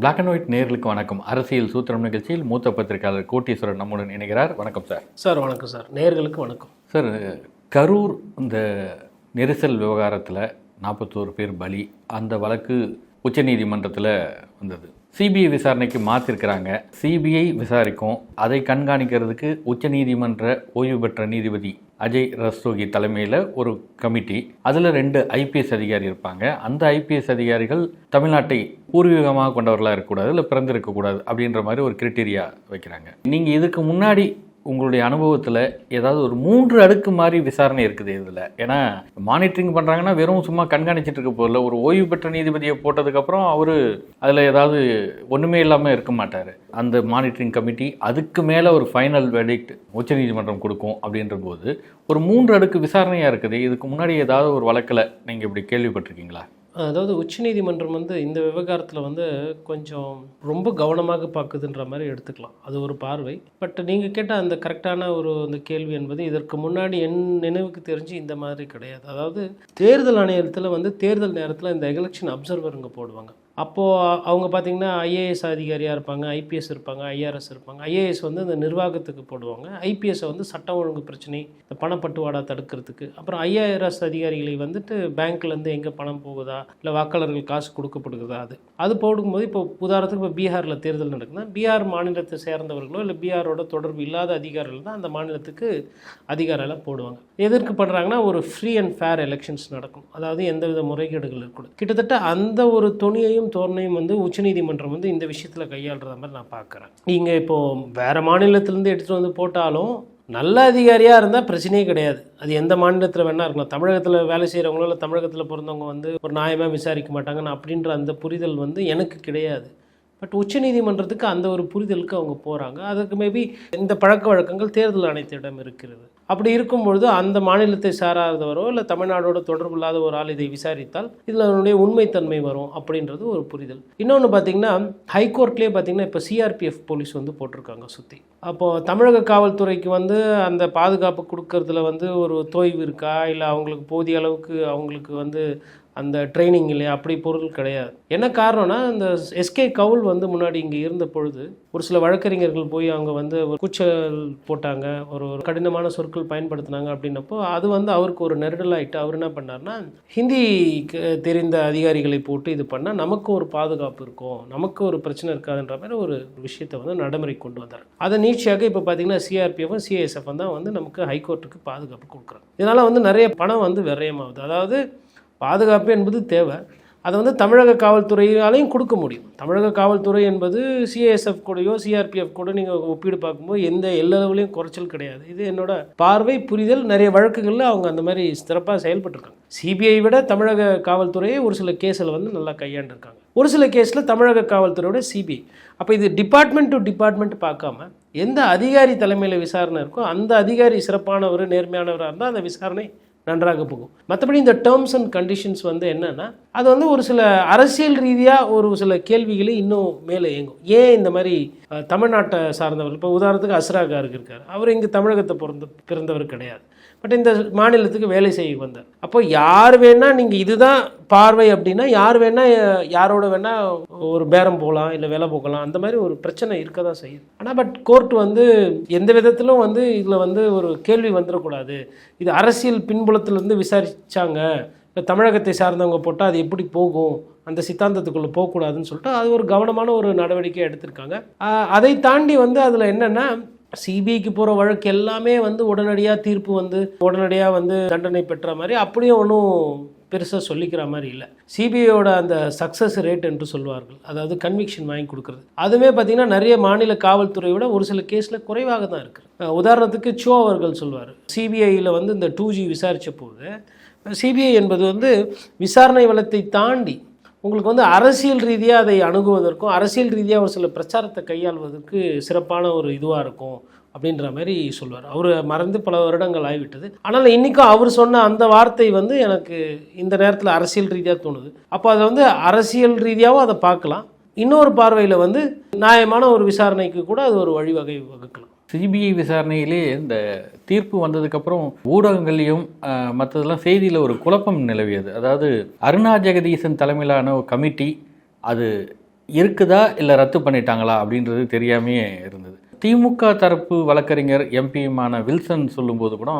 Black and white நேர்களுக்கு வணக்கம். அரசியல் சூத்திரம் நிகழ்ச்சியில் மூத்த பத்திரிகையாளர் கோட்டீஸ்வரன் நம்முடன் இணைகிறார். வணக்கம் சார். சார் வணக்கம் சார். நேர்களுக்கு வணக்கம். சார் கரூர் இந்த நெரிசல் விவகாரத்தில் நாற்பத்தோரு பேர் பலி. அந்த வழக்கு உச்சநீதிமன்றத்தில் வந்தது. சிபிஐ விசாரணைக்கு மாற்றிருக்கிறாங்க சிபிஐ விசாரிக்கும். அதை கண்காணிக்கிறதுக்கு உச்சநீதிமன்ற ஓய்வு பெற்ற நீதிபதி அஜய் ரஸ்தோகி தலைமையில் ஒரு கமிட்டி. அதில் ரெண்டு ஐபிஎஸ் அதிகாரி இருப்பாங்க. அந்த ஐபிஎஸ் அதிகாரிகள் தமிழ்நாட்டை பூர்வீகமாக கொண்டவர்களாக இருக்கக்கூடாது இல்லை பிறந்திருக்கக்கூடாது அப்படின்ற மாதிரி ஒரு கிரிட்டீரியா வைக்கிறாங்க. நீங்கள் இதுக்கு முன்னாடி உங்களுடைய அனுபவத்தில் ஏதாவது ஒரு மூன்று அடுக்கு மாதிரி விசாரணை இருக்குது இதில். ஏன்னா மானிட்டரிங் பண்ணுறாங்கன்னா வெறும் சும்மா கண்காணிச்சிட்டு இருக்க போதில்ல ஒரு ஓய்வு பெற்ற நீதிபதியை போட்டதுக்கப்புறம் அவர் அதில் ஏதாவது ஒன்றுமே இல்லாமல் இருக்க மாட்டார். அந்த மானிட்டரிங் கமிட்டி அதுக்கு மேலே ஒரு ஃபைனல் வெடிக்ட் உச்சநீதிமன்றம் கொடுக்கும் அப்படின்ற போது ஒரு மூன்று அடுக்கு விசாரணையாக இருக்குது. இதுக்கு முன்னாடி ஏதாவது ஒரு வழக்கில் நீங்கள் இப்படி கேள்விப்பட்டிருக்கீங்களா? அதாவது உச்சநீதிமன்றம் வந்து இந்த விவகாரத்தில் வந்து கொஞ்சம் ரொம்ப கவனமாக பார்க்குதுன்ற மாதிரி எடுத்துக்கலாம். அது ஒரு பார்வை. பட் நீங்கள் கேட்ட அந்த கரெக்டான ஒரு அந்த கேள்வி என்பது இதற்கு முன்னாடி என் நினைவுக்கு தெரிஞ்சு இந்த மாதிரி கிடையாது. அதாவது தேர்தல் ஆணையத்தில் வந்து தேர்தல் நேரத்தில் இந்த எலெக்ஷன் அப்சர்வருங்க போடுவாங்க. அப்போது அவங்க பார்த்திங்கன்னா ஐஏஎஸ் அதிகாரியாக இருப்பாங்க ஐபிஎஸ் இருப்பாங்க ஐஆர்எஸ் இருப்பாங்க. ஐஏஎஸ் வந்து இந்த நிர்வாகத்துக்கு போடுவாங்க. ஐபிஎஸ்ஸை வந்து சட்டம் ஒழுங்கு பிரச்சனை இந்த பணப்பட்டுவாடா தடுக்கிறதுக்கு. அப்புறம் ஐஆர்எஸ் அதிகாரிகளை வந்துட்டு பேங்க்லேருந்து எங்கே பணம் போகுதா இல்லை வாக்காளர்கள் காசு கொடுக்கப்படுகிறதா அது. அது போடும்போது இப்போ உதாரணத்துக்கு இப்போ பீகாரில் தேர்தல் நடக்குதுன்னா பீகார் மாநிலத்தை சேர்ந்தவர்களோ இல்லை பீகாரோட தொடர்பு இல்லாத அதிகாரிகள் தான் அந்த மாநிலத்துக்கு அதிகாரம்லாம் போடுவாங்க. எதற்கு பண்ணுறாங்கன்னா ஒரு ஃப்ரீ அண்ட் ஃபேர் எலெக்ஷன்ஸ் நடக்கும். அதாவது எந்தவித முறைகேடுகள் இருக்கக்கூடாது. கிட்டத்தட்ட அந்த ஒரு துணியையும் தோரணையும் வந்து உச்சநீதிமன்றம் வந்து இந்த விஷயத்தில் கையாளுற மாதிரி நான் பார்க்குறேன் இங்கே இப்போது வேறு மாநிலத்திலேருந்து எடுத்துகிட்டு வந்து போட்டாலும் நல்ல அதிகாரியாக இருந்தால் பிரச்சனையே கிடையாது. அது எந்த மாநிலத்தில் வேணா இருக்கலாம். தமிழகத்தில் வேலை செய்கிறவங்களோ இல்லை தமிழகத்தில் பிறந்தவங்க வந்து ஒரு நியாயமாக விசாரிக்க மாட்டாங்கன்னு அப்படின்ற அந்த புரிதல் வந்து எனக்கு கிடையாது. பட் உச்சநீதிமன்றத்துக்கு அந்த ஒரு புரிதலுக்கு அவங்க போகிறாங்க அதுக்கு மேபி இந்த பழக்க வழக்கங்கள் தேர்தல் ஆணையத்திடம் இருக்கிறது. அப்படி இருக்கும் பொழுது அந்த மாநிலத்தை சாராதவரோ இல்லை தமிழ்நாடோட தொடர்பு இல்லாத ஒரு ஆள் இதை விசாரித்தால் இதில் அதனுடைய உண்மைத்தன்மை வரும் அப்படின்றது ஒரு புரிதல். இன்னொன்று பார்த்தீங்கன்னா ஹைகோர்ட்லேயே பார்த்தீங்கன்னா இப்போ சிஆர்பிஎஃப் போலீஸ் வந்து போட்டிருக்காங்க சுற்றி அப்போது தமிழக காவல்துறைக்கு வந்து அந்த பாதுகாப்பு கொடுக்கறதுல வந்து ஒரு தோய்வு இருக்கா? இல்லை அவங்களுக்கு போதிய அளவுக்கு அவங்களுக்கு வந்து அந்த ட்ரைனிங் இல்லையா? அப்படி பொருள் கிடையாது. என்ன காரணம்னா இந்த எஸ்கே கவுல் வந்து முன்னாடி இங்கே இருந்த பொழுது ஒரு சில வழக்கறிஞர்கள் போய் அவங்க வந்து ஒரு கூச்சல் போட்டாங்க ஒரு ஒரு கடினமான சொற்கள் பயன்படுத்தினாங்க அப்படின்னப்போ அது வந்து அவருக்கு ஒரு நெருடலாயிட்டு அவர் என்ன பண்ணார்னா ஹிந்தி தெரிந்த அதிகாரிகளை போட்டு இது பண்ணால் நமக்கு ஒரு பாதுகாப்பு இருக்கும் நமக்கு ஒரு பிரச்சனை இருக்காதுன்ற மாதிரி ஒரு விஷயத்தை வந்து நடைமுறை கொண்டு வந்தார். அதை நீட்சியாக இப்போ பார்த்தீங்கன்னா சிஆர்பிஎஃப் சிஎஸ்எஃப் தான் வந்து நமக்கு ஹைகோர்ட்டுக்கு பாதுகாப்பு கொடுக்குறாங்க. இதனால் வந்து நிறைய பணம் வந்து விரயமாகுது. அதாவது பாதுகாப்பு என்பது தேவை. அதை வந்து தமிழக காவல்துறையாலையும் கொடுக்க முடியும். தமிழக காவல்துறை என்பது சிஏஎஸ்எஃப் கூடயோ சிஆர்பிஎஃப் கூட நீங்கள் ஒப்பீடு பார்க்கும்போது எந்த எல்லளவுலையும் குறைச்சல் கிடையாது. இது என்னோட பார்வை புரிதல் நிறைய வழக்குகளில் அவங்க அந்த மாதிரி சிறப்பாக செயல்பட்டுருக்காங்க. சிபிஐ விட தமிழக காவல்துறையை ஒரு சில கேஸில் வந்து நல்லா கையாண்டுருக்காங்க. ஒரு சில கேஸில் தமிழக காவல்துறையோட சிபிஐ அப்போ இது டிபார்ட்மெண்ட் டு டிபார்ட்மெண்ட் பார்க்காம எந்த அதிகாரி தலைமையில் விசாரணை இருக்கோ அந்த அதிகாரி சிறப்பானவர் நேர்மையானவராக இருந்தால் அந்த விசாரணை நன்றாக போகும். மற்றபடி இந்த டேர்ம்ஸ் அண்ட் கண்டிஷன்ஸ் வந்து என்னன்னா அது வந்து ஒரு சில அரசியல் ரீதியாக ஒரு சில கேள்விகளை இன்னும் மேலே இயங்கும். ஏன் இந்த மாதிரி தமிழ்நாட்டை சார்ந்தவர் இப்போ உதாரணத்துக்கு அஸ்ரா இருக்கார். அவர் இங்கே தமிழகத்தை பிறந்த பிறந்தவர் கிடையாது. பட் இந்த மாநிலத்துக்கு வேலை செய்ய வந்தார் அப்போ யார் வேணால் நீங்கள் இதுதான் பார்வை அப்படின்னா யார் வேணால் யாரோட வேணால் ஒரு பேரம் போகலாம் இல்லை வேலை போகலாம் அந்த மாதிரி ஒரு பிரச்சனை இருக்க தான் செய்யுது. ஆனால் பட் கோர்ட் வந்து எந்த விதத்திலும் வந்து இதில் வந்து ஒரு கேள்வி வந்துடக்கூடாது இது அரசியல் பின்புலத்திலேருந்து விசாரிச்சாங்க. இப்போ தமிழகத்தை சார்ந்தவங்க போட்டால் அது எப்படி போகும்? அந்த சித்தாந்தத்துக்குள்ளே போகக்கூடாதுன்னு சொல்லிட்டு அது ஒரு கவனமான ஒரு நடவடிக்கை எடுத்திருக்காங்க. அதை தாண்டி வந்து அதில் என்னென்னா சிபிஐக்கு போகிற வழக்கு எல்லாமே வந்து உடனடியாக தீர்ப்பு வந்து உடனடியாக வந்து தண்டனை பெற்ற மாதிரி அப்படியும் ஒன்றும் பெருசாக சொல்லிக்கிற மாதிரி இல்லை. சிபிஐயோட அந்த சக்ஸஸ் ரேட் என்று சொல்வார்கள். அதாவது கன்விக்ஷன் வாங்கி கொடுக்குறது. அதுவே பார்த்திங்கன்னா நிறைய மாநில காவல்துறையை விட ஒரு சில கேஸில் குறைவாக தான் இருக்குது உதாரணத்துக்கு சோ அவர்கள் சொல்வார். சிபிஐயில் வந்து இந்த டூ ஜி விசாரித்த போது சிபிஐ என்பது வந்து விசாரணை வளத்தை தாண்டி உங்களுக்கு வந்து அரசியல் ரீதியாக அதை அணுகுவதற்கும் அரசியல் ரீதியாக ஒரு சில பிரச்சாரத்தை கையாள்வதற்கு சிறப்பான ஒரு இதுவாக இருக்கும் அப்படின்ற மாதிரி சொல்வார். அவர் மறந்து பல வருடங்கள் ஆகிவிட்டது. ஆனால் இன்றைக்கும் அவர் சொன்ன அந்த வார்த்தை வந்து எனக்கு இந்த நேரத்தில் அரசியல் ரீதியாக தோணுது. அப்போ அதை வந்து அரசியல் ரீதியாகவும் அதை பார்க்கலாம். இன்னொரு பார்வையில் வந்து நியாயமான ஒரு விசாரணைக்கு கூட அது ஒரு வழிவகை வகுக்கலாம். சிபிஐ விசாரணையிலே இந்த தீர்ப்பு வந்ததுக்கப்புறம் ஊடகங்கள்லையும் மற்றதெல்லாம் செய்தியில் ஒரு குழப்பம் நிலவியது. அதாவது அருணா ஜெகதீசன் தலைமையிலான ஒரு கமிட்டி அது இருக்குதா இல்லை ரத்து பண்ணிட்டாங்களா அப்படின்றது தெரியாமையே இருந்தது. திமுக தரப்பு வழக்கறிஞர் எம்பியுமான வில்சன் சொல்லும்போது கூட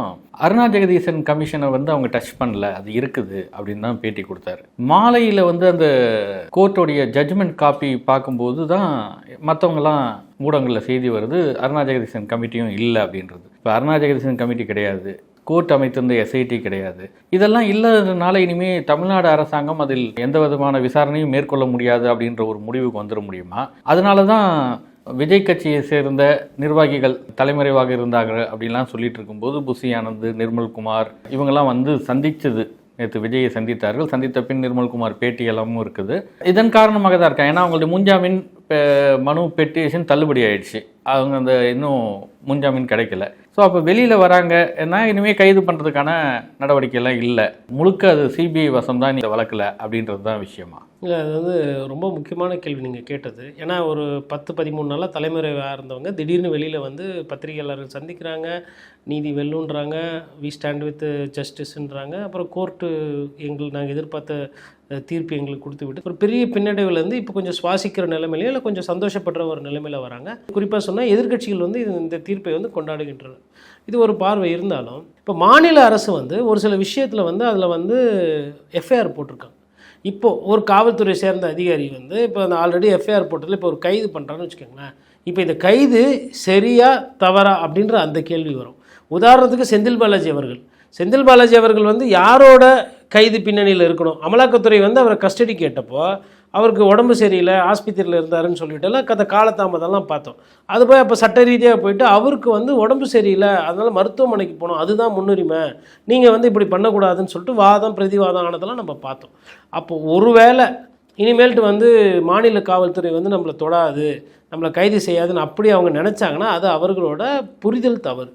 அருணா ஜெகதீசன் கமிஷனை வந்து அவங்க டச் பண்ணல அது இருக்குது அப்படின்னு தான் பேட்டி கொடுத்தாரு. மாலையில் வந்து அந்த கோர்ட்டோடைய ஜட்ஜ்மெண்ட் காப்பி பார்க்கும்போது தான் மற்றவங்கலாம் ஊடகங்களில் செய்தி வருது அருணா ஜெகதீசன் கமிட்டியும் இல்லை அப்படின்றது. இப்போ அருணா ஜெகதீசன் கமிட்டி கிடையாது கோர்ட் அமைத்திருந்த எஸ்ஐடி கிடையாது. இதெல்லாம் இல்லாததுனால இனிமே தமிழ்நாடு அரசாங்கம் அதில் எந்த விதமான விசாரணையும் மேற்கொள்ள முடியாது அப்படின்ற ஒரு முடிவுக்கு வந்துட முடியுமா? அதனால தான் விஜய் கட்சியை சேர்ந்த நிர்வாகிகள் தலைமறைவாக இருந்தாங்க அப்படின்லாம் சொல்லிட்டு இருக்கும்போது புசி ஆனந்த் நிர்மல்குமார் இவங்கெல்லாம் வந்து சந்தித்தது நேற்று விஜயை சந்தித்தார்கள். சந்தித்த பின் நிர்மல்குமார் பேட்டியெல்லாமும் இருக்குது. இதன் காரணமாக தான் இருக்கேன் ஏன்னா அவங்களுடைய முன்ஜாமீன் மனு பெட்டிஷன் தள்ளுபடி ஆயிடுச்சு. அவங்க அந்த இன்னும் முன்ஜாமீன் கிடைக்கல. ஸோ அப்போ வெளியில் வராங்க. ஏன்னா இனிமேல் கைது பண்ணுறதுக்கான நடவடிக்கையெல்லாம் இல்லை. முழுக்க அது சிபிஐ வசம் தான் இந்த வழக்கில் அப்படின்றது தான் விஷயமா? இல்லை அது வந்து ரொம்ப முக்கியமான கேள்வி நீங்கள் கேட்டது. ஏன்னா ஒரு பத்து பதிமூணு நாளாக தலைமுறையாக இருந்தவங்க திடீர்னு வெளியில் வந்து பத்திரிகையாளர்கள் சந்திக்கிறாங்க. நீதி வெல்லுன்றாங்க. வி ஸ்டாண்ட் வித் ஜஸ்டிஸ்ன்றாங்க அப்புறம் கோர்ட்டு எங்கள் நாங்கள் எதிர்பார்த்த தீர்ப்பு எங்களுக்கு கொடுத்து விட்டு ஒரு பெரிய பின்னடைவுலேருந்து இப்போ கொஞ்சம் சுவாசிக்கிற நிலைமையிலையோ இல்லை கொஞ்சம் சந்தோஷப்படுற ஒரு நிலைமையில் வராங்க. குறிப்பாக சொன்னால் எதிர்க்கட்சிகள் வந்து இந்த தீர்ப்பை வந்து கொண்டாடுகின்றன. இது ஒரு பார்வை இருந்தாலும் இப்போ மாநில அரசு வந்து ஒரு சில விஷயத்தில் வந்து அதில் வந்து எஃப்ஐஆர் போட்டிருக்காங்க. இப்போது ஒரு காவல்துறை சேர்ந்த அதிகாரி வந்து இப்போ அந்த ஆல்ரெடி எஃப்ஐஆர் போட்டதில் இப்போ ஒரு கைது பண்ணுறான்னு வச்சுக்கோங்களேன். இப்போ இந்த கைது சரியா தவறா அப்படின்ற அந்த கேள்வி வரும். உதாரணத்துக்கு செந்தில் பாலாஜி அவர்கள். செந்தில் பாலாஜி அவர்கள் வந்து யாரோட கைது பின்னணியில் இருக்கணும். அமலாக்கத்துறை வந்து அவரை கஸ்டடி கேட்டப்போ அவருக்கு உடம்பு சரியில்லை ஆஸ்பத்திரியில் இருந்தாருன்னு சொல்லிட்டுலாம் கதை காலதாமதம்லாம் பார்த்தோம். அது போய் அப்போ சட்ட ரீதியாக போயிட்டு அவருக்கு வந்து உடம்பு சரியில்லை அதனால் மருத்துவமனைக்கு போகணும் அதுதான் முன்னுரிமை. நீங்கள் வந்து இப்படி பண்ணக்கூடாதுன்னு சொல்லிட்டு வாதம் பிரதிவாதம் ஆனதெல்லாம் நம்ம பார்த்தோம். அப்போ ஒருவேளை இனிமேல்ட்டு வந்து மாநில காவல்துறை வந்து நம்மளை தொடாது நம்மளை கைது செய்யாதுன்னு அப்படி அவங்க நினச்சாங்கன்னா அது அவர்களோட புரிதல் தவறு.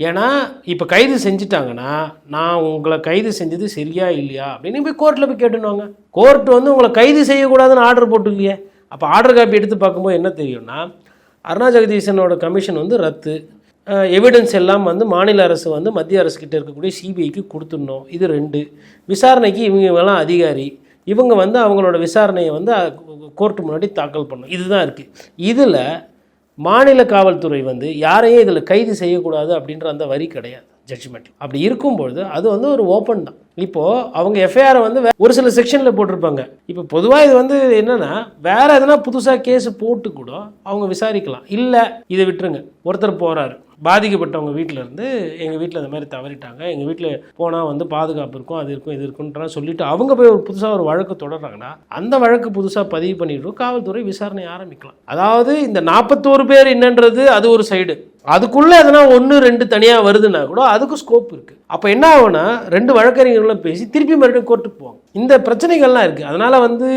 ஏன்னா இப்போ கைது செஞ்சுட்டாங்கன்னா நான் உங்களை கைது செஞ்சது சரியா இல்லையா? அப்படின்னு போய் கோர்ட்டில் போய் கேட்டுனுவாங்க கோர்ட் வந்து உங்களை கைது செய்யக்கூடாதுன்னு ஆர்டர் போட்டு இல்லையே அப்போ ஆர்டர் காப்பி எடுத்து பார்க்கும்போது என்ன தெரியும்னா அருணா ஜெகதீசனோட கமிஷன் வந்து ரத்து. எவிடன்ஸ் எல்லாம் வந்து மாநில அரசு வந்து மத்திய அரசு இருக்கக்கூடிய சிபிஐக்கு கொடுத்துடணும். இது ரெண்டு. விசாரணைக்கு இவங்கெல்லாம் அதிகாரி. இவங்க வந்து அவங்களோட விசாரணையை வந்து கோர்ட்டு முன்னாடி தாக்கல் பண்ணணும். இதுதான் இருக்குது இதில் மாநில காவல்துறை வந்து யாரையும் இதில் கைது செய்யக்கூடாது அப்படின்ற அந்த வரி கிடையாது ஜட்ஜ்மெண்ட் அப்படி இருக்கும்பொழுது அது வந்து ஒரு ஓப்பன் தான். இப்போது அவங்க எஃப்ஐஆரை வந்து ஒரு சில செக்ஷனில் போட்டிருப்பாங்க. இப்போ பொதுவாக இது வந்து என்னென்னா வேறு எதனா புதுசாக கேஸ் போட்டு கூட அவங்க விசாரிக்கலாம். இல்லை இதை விட்டுருங்க. ஒருத்தர் போகிறாரு பாதிக்கப்பட்டவங்க வீட்டில் இருந்து எங்கள் வீட்டில் இந்த மாதிரி தவறிட்டாங்க. எங்கள் வீட்டில் போனால் வந்து பாதுகாப்பு இருக்கும் அது இருக்கும் இது இருக்குன்ற சொல்லிட்டு அவங்க போய் ஒரு புதுசாக ஒரு வழக்கு தொடர்றாங்கன்னா அந்த வழக்கு புதுசாக பதிவு பண்ணிட்டு காவல்துறை விசாரணை ஆரம்பிக்கலாம். அதாவது இந்த நாற்பத்தோரு பேர் என்னன்றது அது ஒரு சைடு அதுக்குள்ளே எதனா ஒன்று ரெண்டு தனியாக வருதுன்னா கூட அதுக்கு ஸ்கோப் இருக்குது அப்போ என்ன ஆகும்னா ரெண்டு வழக்கறிஞர்களும் பேசி திருப்பி மறுபடியும் கோர்ட்டுக்கு போவாங்க. இந்த பிரச்சனைகள்லாம் இருக்குது அதனால் வந்து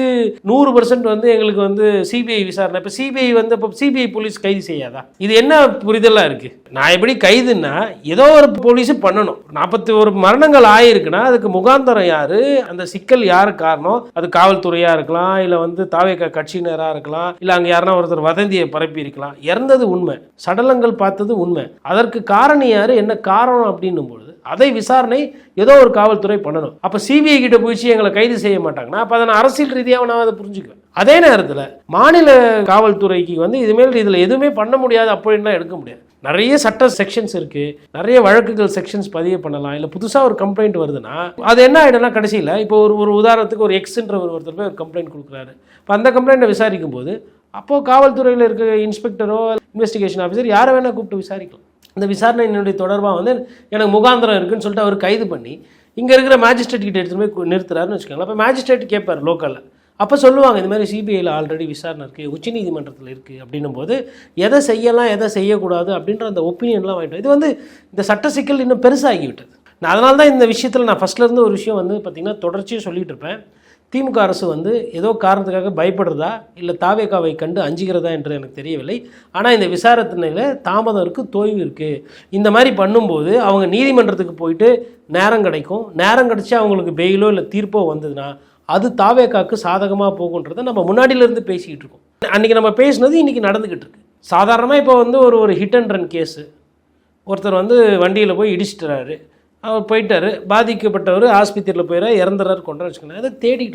நூறு பர்சன்ட் வந்து எங்களுக்கு வந்து சிபிஐ விசாரணை. இப்போ சிபிஐ வந்து இப்போ சிபிஐ போலீஸ் கைது செய்யாதா? இது என்ன புரிதலாக இருக்குது நான் எப்படி கைதுன்னா ஏதோ ஒரு போலீஸ் பண்ணணும். நாற்பத்தி ஒரு மரணங்கள் ஆயிருக்குன்னா அதுக்கு முகாந்தரம் யார்? அந்த சிக்கல் யார் காரணம்? அது காவல்துறையாக இருக்கலாம் இல்லை வந்து தாவேக்க கட்சியினராக இருக்கலாம் இல்லை அங்கே யாருன்னா ஒருத்தர் வதந்தியை பரப்பி இருக்கலாம் இறந்தது உண்மை. சடலங்கள் பார்த்தது உண்மை. அதற்கு காரணம் யாரு? என்ன காரணம் அப்படின்னும் பொழுது அதை விசாரணை ஏதோ ஒரு காவல்துறை பண்ணணும். அப்போ சிபிஐ கிட்ட போயிச்சு எங்களை கைது செய்ய மாட்டாங்கன்னா அப்போ அதை நான் அரசியல் ரீதியாக நான் அதை புரிஞ்சுக்குவேன். அதே நேரத்தில் மாநில காவல்துறைக்கு வந்து இதுமேல் இதில் எதுவுமே பண்ண முடியாது அப்படின்லாம் எடுக்க முடியாது. நிறைய சட்ட செக்ஷன்ஸ் இருக்குது நிறைய வழக்குகள் செக்ஷன்ஸ் பதிவு பண்ணலாம். இல்லை புதுசாக ஒரு கம்ப்ளைண்ட் வருதுன்னா அது என்ன ஆகிடும்னா கடைசியில் இப்போ ஒரு ஒரு உதாரணத்துக்கு ஒரு எக்ஸ்ன்ற ஒரு ஒருத்தர் போய் ஒரு கம்ப்ளைண்ட் கொடுக்குறாரு. இப்போ அந்த கம்ப்ளைண்ட்டை விசாரிக்கும் போது அப்போது காவல்துறையில் இருக்க இன்ஸ்பெக்டரோ இன்வெஸ்டிகேஷன் ஆஃபீஸர் யாரை வேணால் கூப்பிட்டு விசாரிக்கலாம். இந்த விசாரணையினுடைய தொடர்பாக வந்து எனக்கு முகாந்திரம் இருக்குன்னு சொல்லிட்டு அவர் கைது பண்ணி இங்கே இருக்கிற மேஜிஸ்ட்ரேட் கிட்ட எடுத்துகிட்டு போய் நிறுத்துறாருன்னு வச்சுக்கோங்களேன். அப்போ மேஜிஸ்ட்ரேட் கேட்பார் லோக்கலில் அப்போ சொல்லுவாங்க இந்த மாதிரி சிபிஐயில் ஆல்ரெடி விசாரணை இருக்குது உச்சநீதிமன்றத்தில் இருக்குது அப்படின்னும் போது எதை செய்யலாம் எதை செய்யக்கூடாது? அப்படின்ற அந்த ஒப்பீனியன்லாம் வாங்கிட்டோம் இது வந்து இந்த சட்ட சிக்கல் இன்னும் பெருசாகிவிட்டது. நான் அதனால தான் இந்த விஷயத்தில் நான் ஃபஸ்ட்ல இருந்து ஒரு விஷயம் வந்து பார்த்திங்கன்னா தொடர்ச்சியாக சொல்லிகிட்டு இருப்பேன். திமுக அரசு வந்து ஏதோ காரணத்துக்காக பயப்படுறதா இல்லை தாவேகாவை கண்டு அஞ்சுகிறதா என்று எனக்கு தெரியவில்லை. ஆனால் இந்த விசாரணையில் தாமதம் இருக்குது தோய்வு இருக்குது இந்த மாதிரி பண்ணும்போது அவங்க நீதிமன்றத்துக்கு போயிட்டு நேரம் கிடைக்கும். நேரம் கிடச்சி அவங்களுக்கு பெயிலோ இல்லை தீர்ப்போ வந்ததுன்னா அது தாவேகாக்கு சாதகமாக போகுன்றதை நம்ம முன்னாடியிலேருந்து பேசிக்கிட்டு இருக்கோம். அன்றைக்கி நம்ம பேசினது இன்றைக்கி நடந்துக்கிட்டு இருக்கு. சாதாரணமாக இப்போ வந்து ஒரு ஒரு ஹிட் அண்ட் ரன் கேஸு ஒருத்தர் வந்து வண்டியில் போய் இடிச்சிட்டுறாரு அவர் போயிட்டாரு. பாதிக்கப்பட்டவர் ஆஸ்பத்திரியில் போயிடா இறந்துறாரு கொண்டா வச்சுக்கணும் அதை இருப்பாங்க தேடி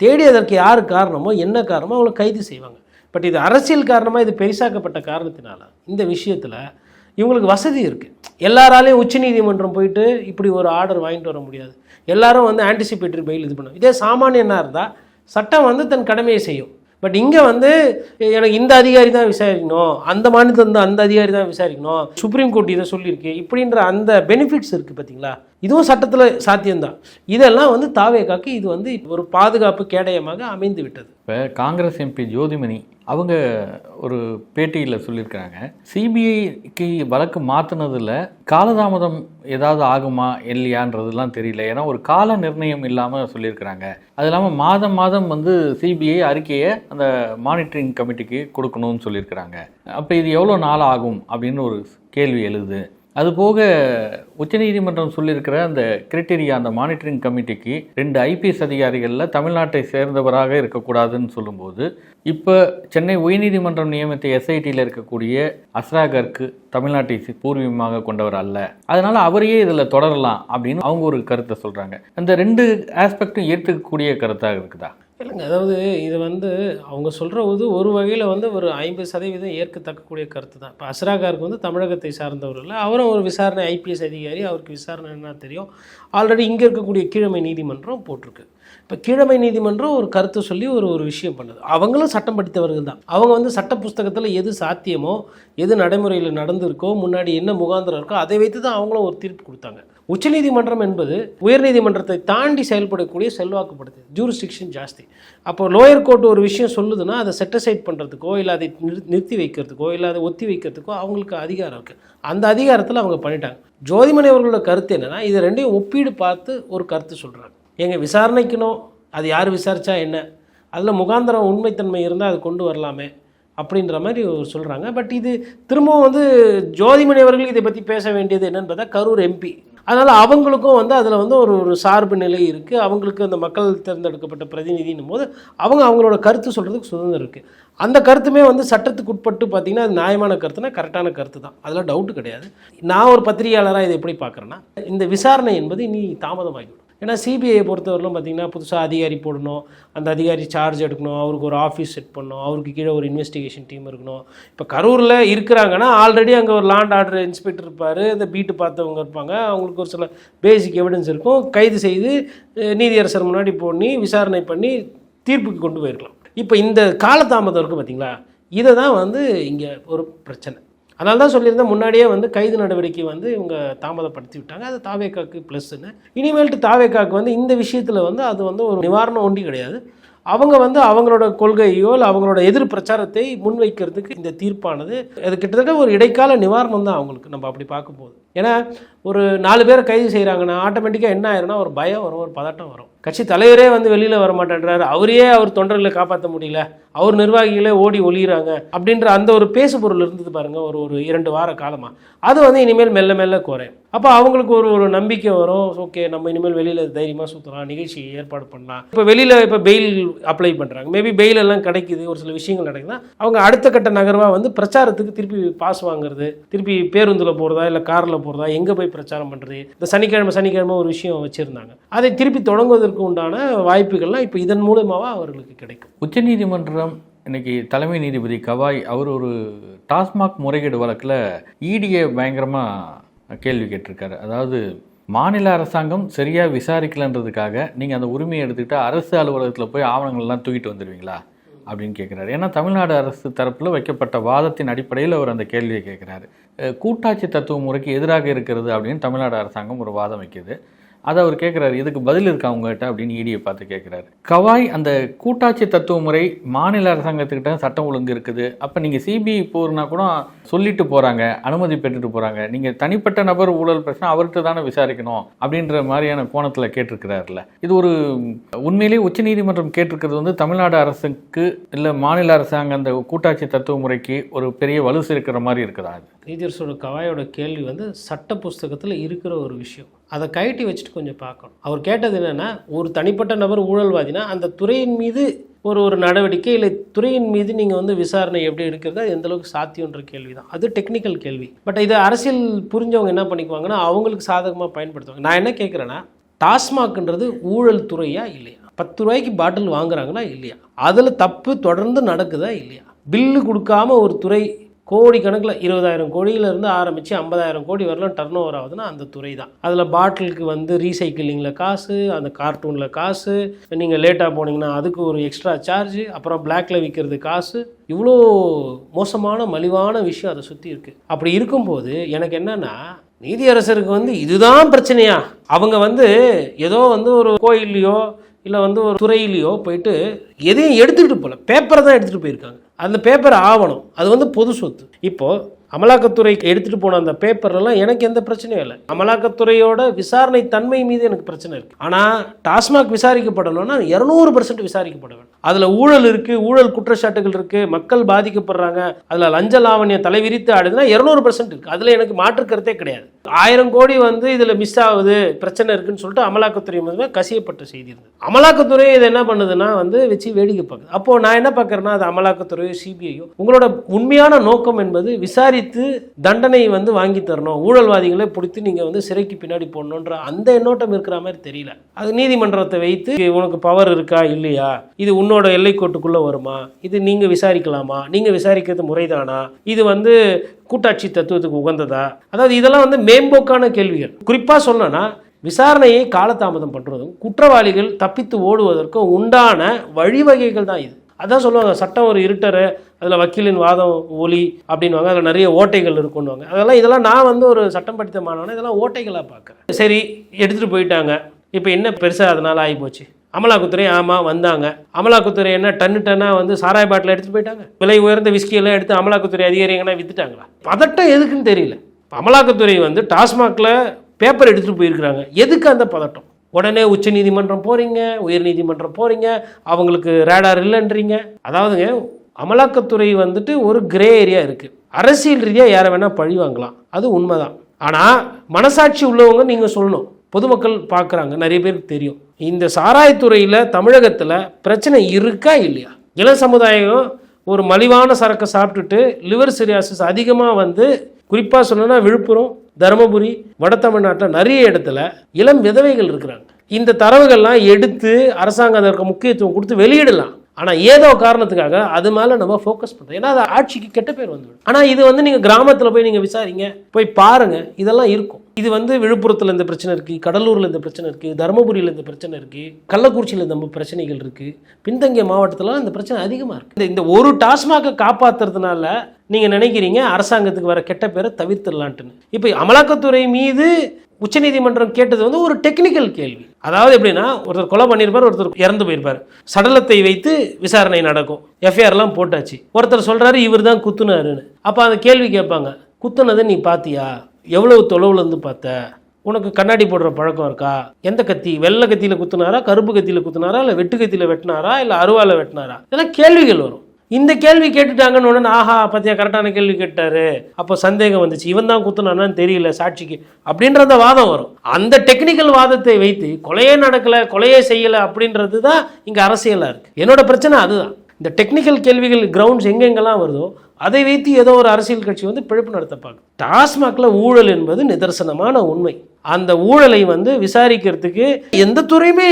தேடியதற்கு யார் காரணமோ என்ன காரணமோ அவங்கள கைது செய்வாங்க. பட் இது அரசியல் காரணமாக இது பெரிசாக்கப்பட்ட காரணத்தினால இந்த விஷயத்தில் இவங்களுக்கு வசதி இருக்குது எல்லாராலையும் உச்சநீதிமன்றம் போயிட்டு இப்படி ஒரு ஆர்டர் வாங்கிட்டு வர முடியாது. எல்லாரும் வந்து ஆன்டிசிபேட்டரி பெயில் இது பண்ணும். இதே சாமானியனாக இருந்தால் சட்டம் வந்து தன் கடமையை செய்யும். பட் இங்கே வந்து எனக்கு இந்த அதிகாரி தான் விசாரிக்கணும். அந்த மாநிலத்தில் இருந்து அந்த அதிகாரி தான் விசாரிக்கணும். சுப்ரீம் கோர்ட் இதை சொல்லியிருக்கு. இப்படின்ற அந்த பெனிஃபிட்ஸ் இருக்குது பார்த்தீங்களா இதுவும் சட்டத்தில் சாத்தியம்தான். இதெல்லாம் வந்து தாவேக்காக்கு இது வந்து ஒரு பாதுகாப்பு கேடயமாக அமைந்து விட்டது இப்போ காங்கிரஸ் எம்பி ஜோதிமணி அவங்க ஒரு பேட்டியில் சொல்லியிருக்கிறாங்க. சிபிஐக்கு வழக்கு மாற்றினதில் காலதாமதம் ஏதாவது ஆகுமா இல்லையான்றதுலாம் தெரியல. ஏன்னா ஒரு கால நிர்ணயம் இல்லாமல் சொல்லியிருக்கிறாங்க. அது இல்லாமல் மாதம் மாதம் வந்து சிபிஐ அறிக்கையை அந்த மானிட்டரிங் கமிட்டிக்கு கொடுக்கணும்னு சொல்லியிருக்கிறாங்க. அப்போ இது எவ்வளோ நாள் ஆகும் அப்படின்னு ஒரு கேள்வி எழுது. அதுபோக உச்சநீதிமன்றம் சொல்லியிருக்கிற அந்த கிரிட்டீரியா அந்த மானிட்டரிங் கமிட்டிக்கு ரெண்டு ஐபிஎஸ் அதிகாரிகளில் தமிழ்நாட்டை சேர்ந்தவராக இருக்கக்கூடாதுன்னு சொல்லும்போது இப்போ சென்னை உயர்நீதிமன்றம் நியமித்த எஸ்ஐடியில் இருக்கக்கூடிய அஸ்ராகர்க்கு தமிழ்நாட்டை பூர்வீகமாக கொண்டவர் அல்ல. அதனால் அவரையே இதில் தொடரலாம் அப்படின்னு அவங்க ஒரு கருத்தை சொல்கிறாங்க அந்த ரெண்டு ஆஸ்பெக்டும் ஏற்றுக்கக்கூடிய கருத்தாக இருக்குதா? இல்லைங்க அதாவது இது வந்து அவங்க சொல்கிற ஒரு வகையில் வந்து ஒரு ஐம்பது சதவீதம் ஏற்கத்தக்கக்கூடிய கருத்து தான். இப்போ அஸ்ராகாருக்கு வந்து தமிழகத்தை சார்ந்தவர் இல்லை அவரும் ஒரு விசாரணை ஐபிஎஸ் அதிகாரி அவருக்கு விசாரணை என்ன தெரியும்? ஆல்ரெடி இங்கே இருக்கக்கூடிய கீழமை நீதிமன்றம் போட்டிருக்கு. இப்போ கீழமை நீதிமன்றம் ஒரு கருத்து சொல்லி ஒரு ஒரு விஷயம் பண்ணுது. அவங்களும் சட்டம் படித்தவர்கள் தான். அவங்க வந்து சட்ட புஸ்தகத்தில் எது சாத்தியமோ எது நடைமுறையில் நடந்திருக்கோ முன்னாடி என்ன முகாந்திரம் இருக்கோ அதை வைத்து தான் அவங்களும் ஒரு தீர்ப்பு கொடுத்தாங்க. உச்சநீதிமன்றம் என்பது உயர்நீதிமன்றத்தை தாண்டி செயல்படக்கூடிய செல்வாக்குப்படுது ஜூரிஸ்டிக்ஷன் ஜாஸ்தி. அப்போ லோயர் கோர்ட் ஒரு விஷயம் சொல்லுதுன்னா அதை செட்டசைட் பண்ணுறதுக்கோ இல்லை அதை நிறு- நிறுத்தி வைக்கிறதுக்கோ இல்லை அதை ஒத்தி வைக்கிறதுக்கோ அவங்களுக்கு அதிகாரம் இருக்குது அந்த அதிகாரத்தில் அவங்க பண்ணிட்டாங்க. ஜோதிமணி அவர்களோட கருத்து என்னன்னா இது ரெண்டையும் ஒப்பீடு பார்த்து ஒரு கருத்து சொல்கிறாங்க எங்கள் விசாரணைக்கணும் அது யார் விசாரித்தா என்ன? அதில் முகாந்திரம் உண்மைத்தன்மை இருந்தால் அது கொண்டு வரலாமே அப்படின்ற மாதிரி சொல்கிறாங்க பட் இது திரும்பவும் வந்து ஜோதிமணி அவர்கள் இதை பற்றி பேச வேண்டியது என்னன்னு பார்த்தா கரூர் எம்பி அதனால் அவங்களுக்கும் வந்து அதில் வந்து ஒரு ஒரு சார்பு நிலை இருக்குது அவங்களுக்கு அந்த மக்கள் தேர்ந்தெடுக்கப்பட்ட பிரதிநிதின்னும் போது அவங்க அவங்களோட கருத்து சொல்கிறதுக்கு சுதந்திரம் இருக்குது அந்த கருத்துமே வந்து சட்டத்துக்கு உட்பட்டு பார்த்தீங்கன்னா அது நியாயமான கருத்துனா கரெக்டான கருத்து தான். அதில் டவுட்டு கிடையாது. நான் ஒரு பத்திரிகையாளராக இதை எப்படி பார்க்குறேன்னா இந்த விசாரணை என்பது இனி தாமதமாகிவிடும் ஏன்னா சிபிஐயை பொறுத்தவரையிலும் பார்த்தீங்கன்னா புதுசாக அதிகாரி போடணும் அந்த அதிகாரி சார்ஜ் எடுக்கணும் அவருக்கு ஒரு ஆஃபீஸ் செட் பண்ணணும் அவருக்கு கீழே ஒரு இன்வெஸ்டிகேஷன் டீம் இருக்கணும். இப்போ கரூரில் இருக்கிறாங்கன்னா ஆல்ரெடி அங்கே ஒரு லாண்ட் ஆர்டர் இன்ஸ்பெக்டர் இருப்பார் இந்த பீட்டு பார்த்தவங்க இருப்பாங்க அவங்களுக்கு ஒரு சில பேசிக் எவிடன்ஸ் இருக்கும். கைது செய்து நீதியரசர் முன்னாடி பண்ணி விசாரணை பண்ணி தீர்ப்புக்கு கொண்டு போயிருக்கலாம். இப்போ இந்த காலதாமதம் இருக்குது பார்த்தீங்களா இதை தான் வந்து இங்கே ஒரு பிரச்சனை. அதனால தான் சொல்லியிருந்தேன் முன்னாடியே வந்து கைது நடவடிக்கை வந்து இவங்க தாமதப்படுத்தி விட்டாங்க. அது தாவேக்காக்கு ப்ளஸ்ன்னு இனிமேல்ட்டு தாவேக்காக்கு வந்து இந்த விஷயத்தில் வந்து அது வந்து ஒரு நிவாரணம் ஒண்டி கிடையாது. அவங்க வந்து அவங்களோட கொள்கையோ இல்லை அவங்களோட எதிர் பிரச்சாரத்தை முன்வைக்கிறதுக்கு இந்த தீர்ப்பானது. அது கிட்டத்தட்ட ஒரு இடைக்கால நிவாரணம் தான் அவங்களுக்கு நம்ம அப்படி பார்க்கும்போது. ஏன்னா ஒரு நாலு பேரை கைது செய்கிறாங்கன்னா ஆட்டோமேட்டிக்காக என்ன ஆயிரும்னா ஒரு பயம் வரும் ஒரு பதட்டம் வரும். கட்சி தலைவரே வந்து வெளியில் வர மாட்டேன்றாரு அவரையே அவர் தொண்டர்களை காப்பாற்ற முடியல. அவர் நிர்வாகிகளே ஓடி ஒளிகிறாங்க அப்படின்ற அந்த ஒரு பேசு பொருள் இருந்தது பாருங்க ஒரு ஒரு இரண்டு வார காலமாக அது வந்து இனிமேல் மெல்ல மெல்ல குறையும். அப்போ அவங்களுக்கு ஒரு ஒரு நம்பிக்கை வரும். ஓகே நம்ம இனிமேல் வெளியில் தைரியமாக சுற்றலாம் நிகழ்ச்சி ஏற்பாடு பண்ணலாம். இப்போ வெளியில் இப்போ பெயில் அப்ளை பண்ணுறாங்க மேபி பெயில் எல்லாம் கிடைக்குது ஒரு சில விஷயங்கள் நடக்குதுன்னா அவங்க அடுத்த கட்ட நகர்வாக வந்து பிரச்சாரத்துக்கு திருப்பி பாஸ் வாங்குறது திருப்பி பேருந்தில் போகிறதா இல்லை காரில் போகிறதா எங்கே போய் பிரச்சாரம் பண்ணுறது இந்த சனிக்கிழமை சனிக்கிழமை ஒரு விஷயம் வச்சுருந்தாங்க. அதை திருப்பி தொடங்குவதற்கு உண்டான வாய்ப்புகள்லாம் இப்போ இதன் மூலமாக அவர்களுக்கு கிடைக்கும். உச்சநீதிமன்றம் இன்னைக்கு தலைமை நீதிபதி கவாய் அவர் ஒரு டாஸ்மாக் முறைகேடு வழக்கில் ஈடியை பயங்கரமாக கேள்வி கேட்டிருக்காரு. அதாவது மாநில அரசாங்கம் சரியாக விசாரிக்கலன்றதுக்காக நீங்கள் அந்த உரிமையை எடுத்துக்கிட்டு அரசு அலுவலகத்தில் போய் ஆவணங்கள்லாம் தூக்கிட்டு வந்துடுவீங்களா அப்படின்னு கேட்குறாரு ஏன்னா தமிழ்நாடு அரசு தரப்பில் வைக்கப்பட்ட வாதத்தின் அடிப்படையில் அவர் அந்த கேள்வியை கேட்குறாரு கூட்டாட்சி தத்துவ முறைக்கு எதிராக இருக்கிறது அப்படின்னு தமிழ்நாடு அரசாங்கம் ஒரு வாதம் வைக்குது. அதை அவர் கேட்குறாரு இதுக்கு பதில் இருக்கா உங்ககிட்ட? அப்படின்னு இடியை பார்த்து கேட்குறாரு கவாய் அந்த கூட்டாட்சி தத்துவ முறை மாநில அரசாங்கத்துக்கிட்ட சட்டம் ஒழுங்கு இருக்குது. அப்போ நீங்கள் சிபிஐ போறனா கூட சொல்லிட்டு போகிறாங்க அனுமதி பெற்றுட்டு போகிறாங்க நீங்கள் தனிப்பட்ட நபர் ஊழல் பிரச்சனை அவர்கிட்ட தானே விசாரிக்கணும் அப்படின்ற மாதிரியான கோணத்தில் கேட்டிருக்கிறாருல. இது ஒரு உண்மையிலேயே உச்சநீதிமன்றம் கேட்டிருக்கிறது வந்து தமிழ்நாடு அரசுக்கு இல்லை மாநில அரசாங்கம் அந்த கூட்டாட்சி தத்துவ முறைக்கு ஒரு பெரிய வலு சேர்க்கிற மாதிரி இருக்குதா அது நீதியரசோட கவாயோட கேள்வி வந்து சட்ட புஸ்தகத்தில் இருக்கிற ஒரு விஷயம். அதை கழட்டி வச்சுட்டு கொஞ்சம் பார்க்கணும். அவர் கேட்டது என்னென்னா ஒரு தனிப்பட்ட நபர் ஊழல்வாதினா அந்த துறையின் மீது ஒரு ஒரு நடவடிக்கை இல்லை துறையின் மீது நீங்கள் வந்து விசாரணை எப்படி எடுக்கிறது அது எந்தளவுக்கு சாத்தியன்ற கேள்வி தான் அது டெக்னிக்கல் கேள்வி. பட் இதை அரசியல் புரிஞ்சவங்க என்ன பண்ணிக்குவாங்கன்னா அவங்களுக்கு சாதகமாக பயன்படுத்துவாங்க. நான் என்ன கேட்குறேன்னா டாஸ்மாக்ன்றது ஊழல் துறையா இல்லையா? பத்து ரூபாய்க்கு பாட்டில் வாங்குறாங்களா இல்லையா? அதில் தப்பு தொடர்ந்து நடக்குதா இல்லையா? பில்லு கொடுக்காம ஒரு துறை கோடி கணக்கில் இருபதாயிரம் கோடியிலேருந்து ஆரம்பித்து ஐம்பதாயிரம் கோடி வரலாம் டர்ன் ஓவர் ஆகுதுன்னா அந்த துறை தான். அதில் பாட்டிலுக்கு வந்து ரீசைக்கிளிங்கில் காசு அந்த கார்ட்டூனில் காசு நீங்கள் லேட்டாக போனீங்கன்னா அதுக்கு ஒரு எக்ஸ்ட்ரா சார்ஜ் அப்புறம் பிளாக்ல விற்கிறது காசு. இவ்வளோ மோசமான மலிவான விஷயம் அதை சுற்றி இருக்குது அப்படி இருக்கும்போது எனக்கு என்னென்னா நீதியரசருக்கு வந்து இதுதான் பிரச்சனையா? அவங்க வந்து ஏதோ வந்து ஒரு கோயில்லையோ இல்லை வந்து ஒரு துறையிலையோ போயிட்டு எதையும் எடுத்துக்கிட்டு போகல பேப்பரை தான் எடுத்துகிட்டு போயிருக்காங்க. அந்த பேப்பர் ஆவணம். அது வந்து பொது சொத்து. இப்போது அமலாக்கத்துறைக்கு எடுத்துகிட்டு போன அந்த பேப்பர்லாம் எனக்கு எந்த பிரச்சனையும் இல்லை. அமலாக்கத்துறையோட விசாரணை தன்மை மீது எனக்கு பிரச்சனை இருக்குது ஆனால் டாஸ்மாக் விசாரிக்கப்படணும்னா இரநூறு பர்சன்ட் விசாரிக்கப்பட வேண்டும். அதில் ஊழல் இருக்குது ஊழல் குற்றச்சாட்டுகள் இருக்குது மக்கள் பாதிக்கப்படுறாங்க அதில் லஞ்ச லாவண்யம் தலைவிரித்து ஆடுதுன்னா இரநூறு பர்சன்ட் இருக்குது அதில் எனக்கு மாற்று கருத்தே கிடையாது. ஆயிரம் கோடி வந்து இதில் மிஸ் ஆகுது பிரச்சனை இருக்குன்னு சொல்லிட்டு அமலாக்கத்துறை மூலமாக கசியப்பட்ட செய்தி இருந்தது. அமலாக்கத்துறை இதை என்ன பண்ணுதுன்னா வந்து வச்சு வேடிக்கை பார்க்குது. அப்போது நான் என்ன பார்க்குறேன்னா அது அமலாக்கத்துறையோ சிபிஐயோ உங்களோட உண்மையான நோக்கம் என்பது விசாரி விசாரித்து தண்டனை வந்து வாங்கி தரணும். ஊழல்வாதிகளை பிடித்து நீங்கள் வந்து சிறைக்கு பின்னாடி போடணுன்ற அந்த எண்ணோட்டம் இருக்கிற மாதிரி தெரியல. அது நீதிமன்றத்தை வைத்து உனக்கு பவர் இருக்கா? இல்லையா? இது உன்னோட எல்லைக்கோட்டுக்குள்ளே வருமா? இது நீங்கள் விசாரிக்கலாமா? நீங்கள் விசாரிக்கிறது முறைதானா? இது வந்து கூட்டாட்சி தத்துவத்துக்கு உகந்ததா? அதாவது இதெல்லாம் வந்து மேம்போக்கான கேள்விகள். குறிப்பாக சொல்லணும்னா விசாரணையை காலதாமதம் பண்ணுறதும் குற்றவாளிகள் தப்பித்து ஓடுவதற்கும் உண்டான வழிவகைகள் தான் இது. அதான் சொல்லுவாங்க சட்டம் ஒரு இருட்டர் அதில் வக்கீலின் வாதம் ஒலி அப்படின்வாங்க அதில் நிறைய ஓட்டைகள் இருக்குன்னுவாங்க. அதெல்லாம் இதெல்லாம் நான் வந்து ஒரு சட்டம் படித்த மாணவனே இதெல்லாம் ஓட்டைகளாக பார்க்குறேன். சரி எடுத்துகிட்டு போயிட்டாங்க. இப்போ என்ன பெருசாக அதனால் ஆகிப்போச்சு? அமலாக்குத்துறை ஆமாம் வந்தாங்க. அமலாக்குத்துறை என்ன டன்னு டன்னாக வந்து சாராய பாட்டில் எடுத்துகிட்டு போயிட்டாங்க? விலை உயர்ந்த விஸ்கியெல்லாம் எடுத்து அமலாக்கத்துறை அதிகாரிங்கன்னா வித்துட்டாங்களா? பதட்டம் எதுக்குன்னு தெரியல. அமலாக்கத்துறை வந்து டாஸ்மாகில் பேப்பர் எடுத்துகிட்டு போயிருக்கிறாங்க. எதுக்கு அந்த பதட்டம்? உடனே உச்ச நீதிமன்றம் போகிறீங்க உயர் நீதிமன்றம் போகிறீங்க அவங்களுக்கு ரேடார் இல்லைன்றீங்க. அதாவதுங்க அமலாக்கத்துறை வந்துட்டு ஒரு கிரே ஏரியா இருக்குது அரசியல் ரீதியாக யாரை வேணால் பழி வாங்கலாம். அது உண்மைதான். ஆனால் மனசாட்சி உள்ளவங்க நீங்கள் சொல்லணும். பொதுமக்கள் பார்க்குறாங்க நிறைய பேருக்கு தெரியும். இந்த சாராயத்துறையில் தமிழகத்தில் பிரச்சனை இருக்கா இல்லையா? இள சமுதாயம் ஒரு மலிவான சரக்கை சாப்பிட்டுட்டு லிவர் சிரியாசிஸ் அதிகமாக வந்து குறிப்பாக சொல்லணும்னா விழுப்புரம் தருமபுரி வட தமிழ்நாட்டில் நிறைய இடத்துல இளம் விதவைகள் இருக்கிறாங்க. இந்த தரவுகள்லாம் எடுத்து அரசாங்கம் அதற்கு முக்கியத்துவம் கொடுத்து வெளியிடலாம். ஆனால் ஏதோ காரணத்துக்காக அது மேலே நம்ம ஃபோக்கஸ் பண்ணுறோம் ஏன்னா அது ஆட்சிக்கு கெட்ட பேர் வந்துடும் ஆனால் இது வந்து நீங்கள் கிராமத்தில் போய் நீங்கள் விசாரிங்க போய் பாருங்கள் இதெல்லாம் இருக்கும். இது வந்து விழுப்புரத்தில் இந்த பிரச்சனை இருக்குது கடலூரில் இந்த பிரச்சனை இருக்குது தருமபுரியில் இந்த பிரச்சனை இருக்குது கள்ளக்குறிச்சியில் இந்த பிரச்சனைகள் இருக்குது பின்தங்கிய மாவட்டத்திலலாம் இந்த பிரச்சனை அதிகமாக இருக்குது இந்த ஒரு டாஸ்மாகை காப்பாற்றுறதுனால நீங்கள் நினைக்கிறீங்க அரசாங்கத்துக்கு வர கெட்ட பேரை தவிர்த்துடலான்ட்டுன்னு. இப்போ அமலாக்கத்துறை மீது உச்சநீதிமன்றம் கேட்டது வந்து ஒரு டெக்னிக்கல் கேள்வி. அதாவது எப்படின்னா ஒருத்தர் கொலை பண்ணியிருப்பார் ஒருத்தர் இறந்து போயிருப்பார். சடலத்தை வைத்து விசாரணை நடக்கும். எஃப்ஐஆர்லாம் போட்டாச்சு. ஒருத்தர் சொல்கிறாரு இவர் தான் குத்துனாருன்னு. அப்போ அந்த கேள்வி கேட்பாங்க குத்துனதை நீ பார்த்தியா எவ்வளவு தொலைவுலேருந்து பார்த்த? உனக்கு கண்ணாடி போடுற பழக்கம் இருக்கா? எந்த கத்தி? வெள்ளை கத்தியில் குத்துனாரா? கருப்பு கத்தியில் குத்துனாரா? இல்லை வெட்டு கத்தியில் வெட்டினாரா? இல்லை அருவாவில் வெட்டினாரா? இதெல்லாம் கேள்விகள் வரும். இந்த கேள்வி கேட்டுட்டாங்கன்னு உடனே ஆஹா பத்தியா கரெக்டான கேள்வி கேட்டாரு. அப்போ சந்தேகம் வந்துச்சு. இவன் தான் குத்துனானான்னு தெரியல சாட்சிக்கு. அப்படின்ற அந்த வாதம் வரும். அந்த டெக்னிக்கல் வாதத்தை வைத்து கொலையே நடக்கல கொலையே செய்யலை அப்படின்றது தான் இங்கே அரசியலாக இருக்குது என்னோட பிரச்சனை அதுதான். இந்த டெக்னிக்கல் கேள்விகள் கிரவுண்ட்ஸ் எங்கெங்கெல்லாம் வருதோ அதை வைத்து ஏதோ ஒரு அரசியல் கட்சி வந்து பிழப்பு நடத்த பார்க்கும் ஊழல் என்பது நிதர்சனமான உண்மை. அந்த ஊழலை வந்து விசாரிக்கிறதுக்கு எந்த துறையுமே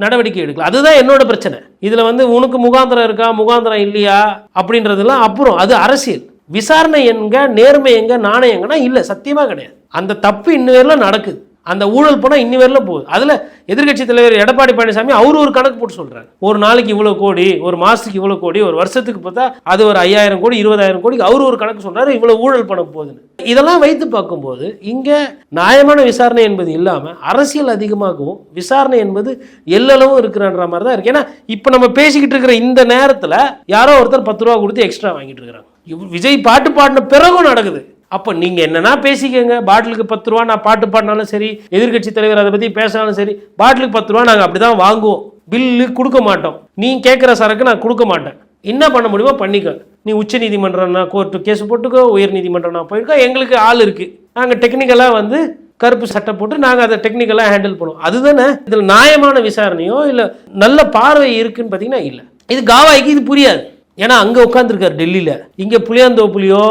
நடவடிக்கை எடுக்கல. அதுதான் என்னோட பிரச்சனை. இதில் வந்து உனக்கு முகாந்திரம் இருக்கா முகாந்திரம் இல்லையா அப்படின்றதெல்லாம் அப்புறம். அது அரசியல். விசாரணை எங்க நேர்மை எங்க நாணயம் எங்கன்னா இல்லை சத்தியமாக கிடையாது. அந்த தப்பு இன்னும் வரையிலும் நடக்குது. அந்த ஊழல் போனால் இன்னி வரையிலும் போகுது. அதில் எதிர்க்கட்சி தலைவர் எடப்பாடி பழனிசாமி அவர் ஒரு கணக்கு போட்டு சொல்கிறார் ஒரு நாளைக்கு இவ்வளோ கோடி ஒரு மாதத்துக்கு இவ்வளோ கோடி ஒரு வருஷத்துக்கு பார்த்தா அது ஒரு ஐயாயிரம் கோடி இருபதாயிரம் கோடிக்கு அவர் ஒரு கணக்கு சொல்றாரு இவ்வளோ ஊழல் பணம் போகுதுன்னு. இதெல்லாம் வைத்து பார்க்கும்போது இங்கே நியாயமான விசாரணை என்பது இல்லாமல் அரசியல் அதிகமாகவும் விசாரணை என்பது எல்லளவும் இருக்கிறன்ற மாதிரி தான் இருக்குது ஏன்னா இப்போ நம்ம பேசிக்கிட்டு இருக்கிற இந்த நேரத்தில் யாரோ ஒருத்தர் பத்து ரூபா கொடுத்து எக்ஸ்ட்ரா வாங்கிட்டு இருக்கிறாங்க. இவ் விஜய் பாட்டு பாடின பிறகும் நடக்குது. அப்போ நீங்கள் என்னன்னா பேசிக்கங்க. பாட்டிலுக்கு பத்து ரூபா நான் பாட்டு பாடினாலும் சரி எதிர்க்கட்சி தலைவர் அதை பற்றி பேசினாலும் சரி பாட்டிலுக்கு பத்து ரூபா நாங்கள் அப்படி தான் வாங்குவோம். பில்லு கொடுக்க மாட்டோம். நீ கேட்குற சரக்கு நான் கொடுக்க மாட்டேன். என்ன பண்ண முடியுமோ பண்ணிக்க. நீ உச்ச நீதிமன்றம்னா கோர்ட்டு கேஸ் போட்டுக்கோ உயர் நீதிமன்றம்னா போயிருக்கோ எங்களுக்கு ஆள் இருக்குது நாங்கள் டெக்னிக்கலாக வந்து கருப்பு சட்டை போட்டு நாங்கள் அதை டெக்னிக்கலாக ஹேண்டில் பண்ணுவோம். அதுதானே? இதில் நியாயமான விசாரணையோ இல்லை நல்ல பார்வை இருக்குன்னு பார்த்தீங்கன்னா இல்லை. இது காவாய்க்கு இது புரியாது. ஏன்னா அங்கே உட்காந்துருக்காரு டெல்லியில். இங்கே புளியாந்தோப்புலையோ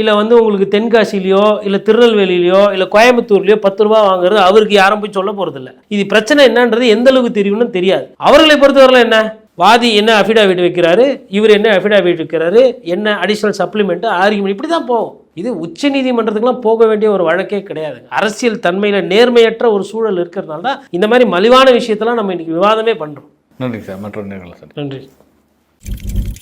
இல்லை வந்து உங்களுக்கு தென்காசிலையோ இல்லை திருநெல்வேலியிலையோ இல்லை கோயம்புத்தூர்லையோ பத்து ரூபா வாங்குறது அவருக்கு யாரும் போய் சொல்ல போகிறதில்ல இது பிரச்சனை என்னன்றது எந்த அளவுக்கு தெரியும்னு தெரியாது. அவர்களை பொறுத்தவரையில என்ன? வாதி என்ன அஃபிடாவிட் வைக்கிறாரு? இவர் என்ன அஃபிடாவிட் வைக்கிறாரு? என்ன அடிஷ்னல் சப்ளிமெண்ட் ஆர்குமெண்ட் இப்படி தான் போகும். இது உச்ச நீதிமன்றத்துக்குலாம் போக வேண்டிய ஒரு வழக்கே கிடையாது. அரசியல் தன்மையில் நேர்மையற்ற ஒரு சூழல் இருக்கிறதுனால தான் இந்த மாதிரி மலிவான விஷயத்தெல்லாம் நம்ம இன்னைக்கு விவாதமே பண்ணுறோம் நன்றி சார். நேரில் சார் நன்றி.